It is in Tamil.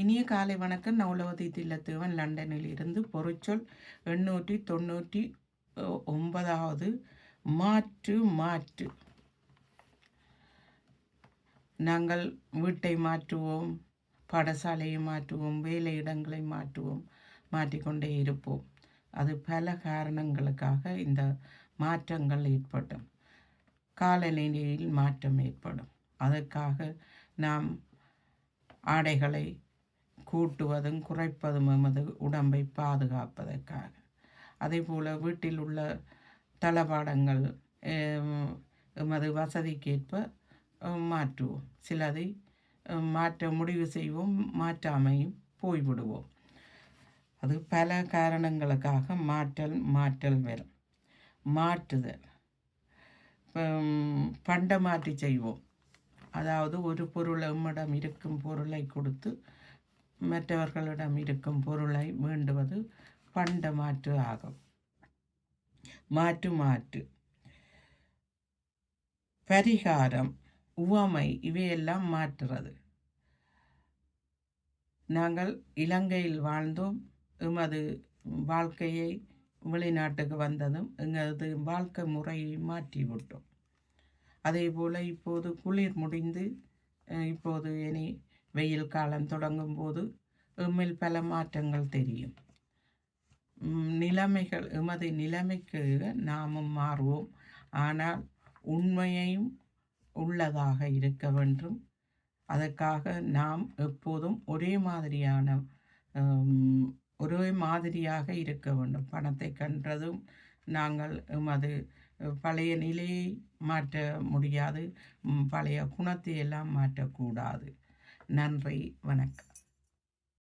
இனிய காலை வணக்கம். நவலவதி தில்லத்தேவன் லண்டனில் இருந்து பொருச்சொல் எண்ணூற்றி தொண்ணூற்றி ஒன்பதாவது. மாற்று மாற்று. நாங்கள் வீட்டை மாற்றுவோம் பாடசாலையை மாற்றுவோம் வேலை இடங்களை மாற்றுவோம் மாற்றிக்கொண்டே இருப்போம். அது பல காரணங்களுக்காக இந்த மாற்றங்கள் ஏற்படும். காலநிலையில் மாற்றம் ஏற்படும். அதற்காக நாம் ஆடைகளை கூட்டுவதும் குறைப்பதும் எமது உடம்பை பாதுகாப்பதற்காக. அதே போல் வீட்டில் உள்ள தளபாடங்கள் எமது வசதிக்கேற்ப மாற்றுவோம். சிலதை மாற்ற முடிவு செய்வோம் மாற்றாமையும் போய்விடுவோம். அது பல காரணங்களுக்காக மாற்றல் மாற்றல் வரும் மாற்றுதல். பண்டை மாற்றி செய்வோம். அதாவது ஒரு பொருள் எம்மிடம் இருக்கும் பொருளை கொடுத்து மற்றவர்களிடம் இருக்கும் பொருளை வேண்டுவது பண்ட மாற்று ஆகும். மாற்று மாற்று. பரிகாரம் உவமை இவையெல்லாம் மாற்றுறது. நாங்கள் இலங்கையில் வாழ்ந்தோம். எமது வாழ்க்கையை வெளிநாட்டுக்கு வந்ததும் எங்களது வாழ்க்கை முறையை மாற்றி விட்டோம். அதே போல் இப்போது குளிர் முடிந்து இப்போது இனி வெயில் காலம் தொடங்கும் போது எம்மில் பல மாற்றங்கள் தெரியும். நிலைமைகள் எமது நிலைமைக்கு நாமும் மாறுவோம். ஆனால் உண்மையையும் உள்ளதாக இருக்க வேண்டும். அதற்காக நாம் எப்போதும் ஒரே மாதிரியான ஒரே மாதிரியாக இருக்க வேண்டும். பணத்தை கன்றதும் நாங்கள் எமது பழைய நிலையை மாற்ற முடியாது. பழைய குணத்தை எல்லாம் மாற்றக்கூடாது. நன்றி வணக்கம்.